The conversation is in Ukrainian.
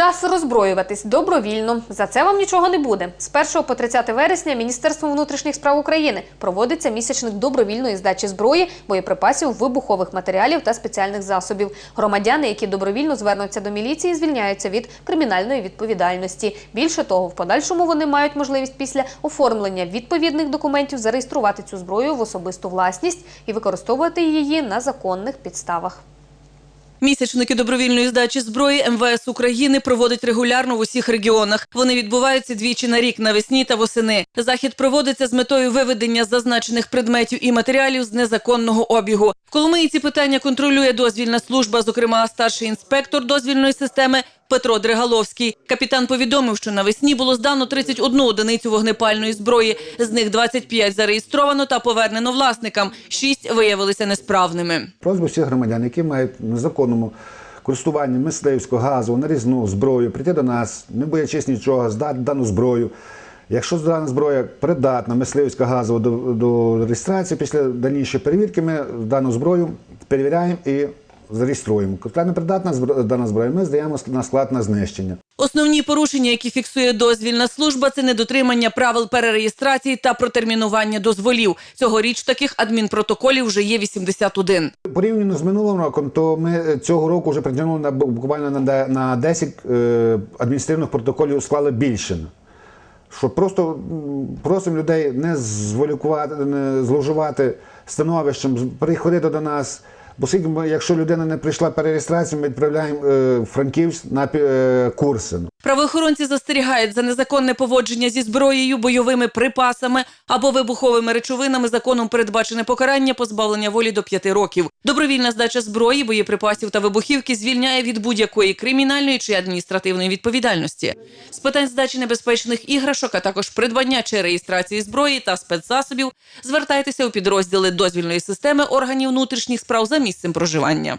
Час роззброюватись добровільно. За це вам нічого не буде. З 1 по 30 вересня Міністерством внутрішніх справ України проводиться місячник добровільної здачі зброї, боєприпасів, вибухових матеріалів та спеціальних засобів. Громадяни, які добровільно звернуться до міліції, звільняються від кримінальної відповідальності. Більше того, в подальшому вони мають можливість після оформлення відповідних документів зареєструвати цю зброю в особисту власність і використовувати її на законних підставах. Місячники добровільної здачі зброї МВС України проводить регулярно в усіх регіонах. Вони відбуваються двічі на рік навесні та восени. Захід проводиться з метою виведення зазначених предметів і матеріалів з незаконного обігу. В Коломиї ці питання контролює дозвільна служба, зокрема старший інспектор дозвільної системи Петро Дригаловський. Капітан повідомив, що навесні було здано 31 одиницю вогнепальної зброї. З них 25 зареєстровано та повернено власникам. Шість виявилися несправними. Просьбу всіх громадян, які мають незаконному користуванні мисливського газу, нарізну зброю, прийти до нас, не боячись нічого, здати дану зброю. Якщо дана зброя придатна, мисливська газова до, до реєстрації, після дальнішої перевірки ми дану зброю перевіряємо і зареєструємо. Коли не придатна збро- дана зброя, ми здаємо на склад на знищення. Основні порушення, які фіксує дозвільна служба, це недотримання правил перереєстрації та протермінування дозволів. Цьогоріч таких адмінпротоколів вже є 81. Порівняно з минулим роком, то ми цього року вже притягнули на буквально на на 10 е, адміністративних протоколів склали більше. Що просто просимо людей не зволікувати, не зловживати становищем, приходити до нас. Бо скільки якщо людина не прийшла перереєстрацію, ми відправляємо е, Франківськ на е, курси. Правоохоронці застерігають за незаконне поводження зі зброєю, бойовими припасами або вибуховими речовинами. Законом передбачене покарання позбавлення волі до 5 років. Добровільна здача зброї, боєприпасів та вибухівки звільняє від будь-якої кримінальної чи адміністративної відповідальності. З питань здачі небезпечних іграшок, а також придбання чи реєстрації зброї та спецзасобів, звертайтеся у підрозділи дозвільної системи органів внутрішніх справ за місцем проживання.